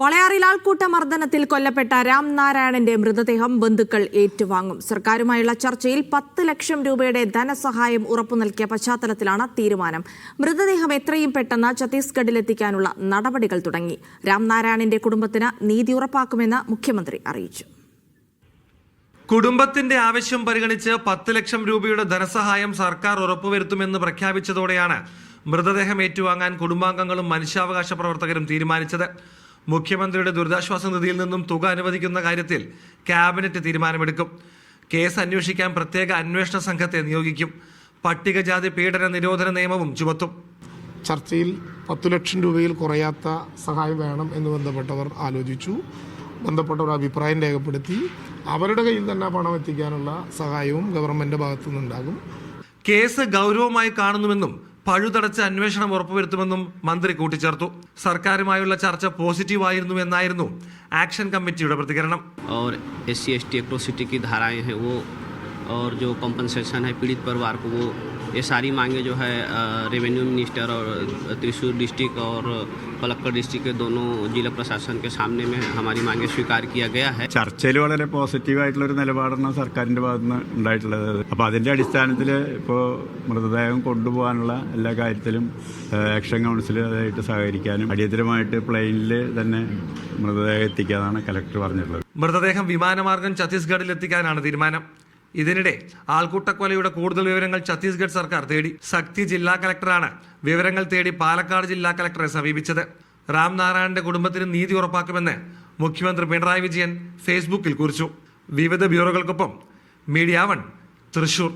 വളയാറിൽ ആൾക്കൂട്ട മർദ്ദനത്തിൽ കൊല്ലപ്പെട്ട രാംനാരായണന്റെ മൃതദേഹം ബന്ധുക്കൾ ഏറ്റുവാങ്ങും. സർക്കാരുമായുള്ള ചർച്ചയിൽ പത്ത് ലക്ഷം രൂപയുടെ ധനസഹായം ഉറപ്പു നൽകിയ പശ്ചാത്തലത്തിലാണ് തീരുമാനം. മൃതദേഹം എത്രയും പെട്ടെന്ന് ഛത്തീസ്ഗഡിലെത്തിക്കാനുള്ള നടപടികൾ തുടങ്ങി. രാംനാരായണന്റെ കുടുംബത്തിന് നീതി ഉറപ്പാക്കുമെന്ന് മുഖ്യമന്ത്രി അറിയിച്ചു. കുടുംബത്തിന്റെ ആവശ്യം പരിഗണിച്ച് പത്ത് ലക്ഷം രൂപയുടെ ധനസഹായം സർക്കാർ ഉറപ്പുവരുത്തുമെന്ന് പ്രഖ്യാപിച്ചതോടെയാണ് മൃതദേഹം ഏറ്റുവാങ്ങാൻ കുടുംബാംഗങ്ങളും മനുഷ്യാവകാശ പ്രവർത്തകരും തീരുമാനിച്ചത്. മുഖ്യമന്ത്രിയുടെ ദുരിതാശ്വാസ നിധിയിൽ നിന്നും തുക അനുവദിക്കുന്ന കാര്യത്തിൽ ക്യാബിനറ്റ് തീരുമാനമെടുക്കും. കേസ് അന്വേഷിക്കാൻ പ്രത്യേക അന്വേഷണ സംഘത്തെ നിയോഗിക്കും. പട്ടികജാതി പീഡന നിരോധന നിയമവും ചുമത്തും. ചർച്ചയിൽ പത്തു ലക്ഷം രൂപയിൽ കുറയാത്ത സഹായം വേണം എന്ന് ബന്ധപ്പെട്ടവർ ആലോചിച്ചു. ബന്ധപ്പെട്ടവർ അഭിപ്രായം രേഖപ്പെടുത്തി. അവരുടെ കയ്യിൽ തന്നെ പണം എത്തിക്കാനുള്ള സഹായവും ഗവൺമെന്റ് ഭാഗത്തു നിന്നുണ്ടാകും കേസ് ഗൗരവമായി കാണുന്നുവെന്നും പഴുതടച്ച് അന്വേഷണം ഉറപ്പുവരുത്തുമെന്നും മന്ത്രി കൂട്ടിച്ചേർത്തു സർക്കാരുമായുള്ള ചർച്ച പോസിറ്റീവായിരുന്നു എന്നായിരുന്നു ആക്ഷൻ കമ്മിറ്റിയുടെ പ്രതികരണം और S C S T atrocity की धाराएं हैं वो और जो कंपनसेशन है पीड़ित परिवार को वो ये सारी मांगे जो है रेवेन्यू मिनिस्टर और त्रिशूर डिस्ट्रिक्ट और पलक्कड़ डिस्ट्रिक्ट के दोनों जिला प्रशासन के सामने में हमारी मांगे स्वीकार किया गया है ചർച്ചയിൽ വളരെ പോസിറ്റീവ് ആയിട്ടുള്ള ഒരു നിലപാടാണ് സർക്കാരിന്റെ ഭാഗത്ത് നിന്ന് ഉണ്ടായിട്ടുള്ളത് അപ്പോൾ അതിന്റെ അടിസ്ഥാനത്തിൽ ഇപ്പോൾ മൃതദേഹം കൊണ്ടുപോകാനുള്ള എല്ലാ കാര്യത്തിലും ഏഹ്, ആക്ഷൻ കൗൺസിൽ അതായിട്ട് സഹകരിക്കാനും അടിയന്തരമായിട്ട് പ്ലെയിനിൽ തന്നെ മൃതദേഹം എത്തിക്കാനാണ് കലക്ടർ പറഞ്ഞിട്ടുള്ളത് മൃതദേഹം വിമാനമാർഗം ഛത്തീസ്ഗഡിൽ എത്തിക്കാനാണ് തീരുമാനം ഇതിനിടെ ആൾക്കൂട്ടക്കൊലയുടെ കൂടുതൽ വിവരങ്ങൾ ഛത്തീസ്ഗഡ് സർക്കാർ തേടി ശക്തി ജില്ലാ കലക്ടറാണ് വിവരങ്ങൾ തേടി പാലക്കാട് ജില്ലാ കലക്ടറെ സമീപിച്ചത്. രാംനാരായണന്റെ കുടുംബത്തിന് നീതി ഉറപ്പാക്കുമെന്ന് മുഖ്യമന്ത്രി പിണറായി വിജയൻ ഫേസ്ബുക്കിൽ കുറിച്ചു. വിവിധ ബ്യൂറോകൾക്കൊപ്പം മീഡിയ വൺ തൃശൂർ.